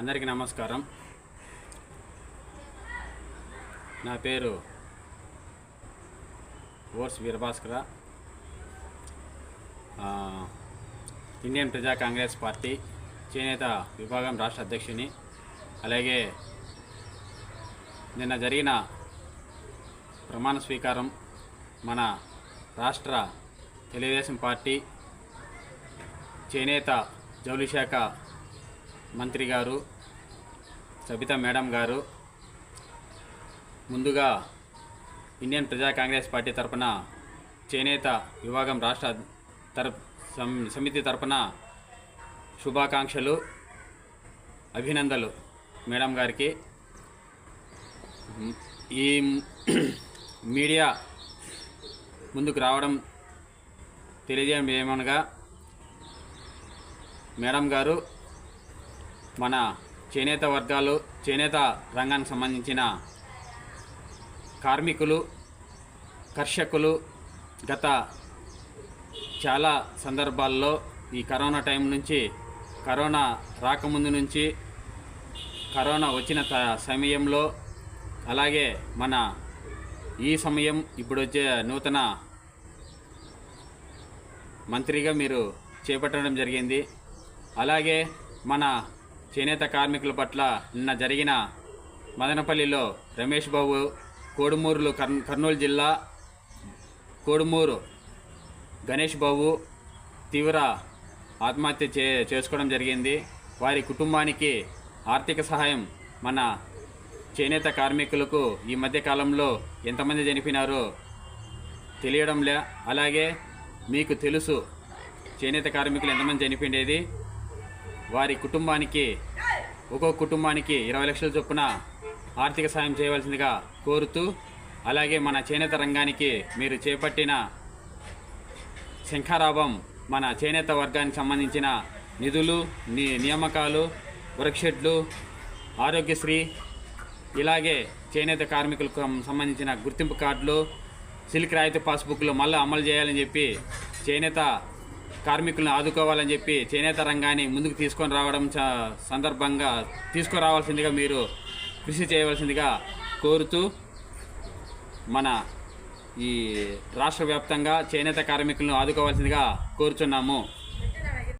అందరికీ నమస్కారం. నా పేరు ఓర్స్ వీరభాస్కర. ఇండియన్ ప్రజా కాంగ్రెస్ పార్టీ చేనేత విభాగం రాష్ట్ర అధ్యక్షుని. అలాగే నిన్న జరిగిన ప్రమాణ స్వీకారం మన రాష్ట్ర తెలుగుదేశం పార్టీ చేనేత జౌలి శాఖ మంత్రి గారు సబితా మేడం గారు ముందుగా ఇండియన్ ప్రజా కాంగ్రెస్ పార్టీ తరపున చేనేత విభాగం రాష్ట్ర తర సం- సమితి తరపున శుభాకాంక్షలు అభినందనలు మేడం గారికి. ఈ మీడియా ముందుకు రావడం తెలియజేయడం ఏమనగా మేడం గారు మన చేనేత వర్గాలు చేనేత రంగానికి సంబంధించిన కార్మికులు కర్షకులు గత చాలా సందర్భాల్లో ఈ కరోనా టైం నుంచి కరోనా రాకముందు నుంచి కరోనా వచ్చిన త- సమయంలో అలాగే మన ఈ సమయం ఇప్పుడు వచ్చే నూతన మంత్రిగా మీరు చేపట్టడం జరిగింది. అలాగే మన చేనేత కార్మికుల పట్ల నిన్న జరిగిన మదనపల్లిలో రమేష్ బాబు కోడుమూరులో కర్ కర్నూలు జిల్లా కోడుమూరు గణేష్ బాబు తీవ్ర ఆత్మహత్య చే చేసుకోవడం జరిగింది. వారి కుటుంబానికి ఆర్థిక సహాయం మన చేనేత కార్మికులకు ఈ మధ్యకాలంలో ఎంతమంది చనిపోయినారో తెలియడంలే అలాగే మీకు తెలుసు చేనేత కార్మికులు ఎంతమంది చనిపోయిండేది. వారి కుటుంబానికి ఒక్కొక్క కుటుంబానికి ఇరవై లక్షల చొప్పున ఆర్థిక సాయం చేయవలసిందిగా కోరుతూ అలాగే మన చేనేత రంగానికి మీరు చేపట్టిన శంఖారాభం మన చేనేత వర్గానికి సంబంధించిన నిధులు ని నియామకాలు వర్క్షెడ్లు ఆరోగ్యశ్రీ ఇలాగే చేనేత కార్మికులకు సంబంధించిన గుర్తింపు కార్డులు సిల్క్ రాయితీ పాస్బుక్లు మళ్ళీ అమలు చేయాలని చెప్పి చేనేత కార్మికులను ఆదుకోవాలని చెప్పి చేనేత రంగాన్ని ముందుకు తీసుకొని రావడం సందర్భంగా తీసుకురావాల్సిందిగా మీరు కృషి చేయవలసిందిగా కోరుతూ మన ఈ రాష్ట్ర వ్యాప్తంగా చేనేత కార్మికులను ఆదుకోవాల్సిందిగా కోరుచున్నాము.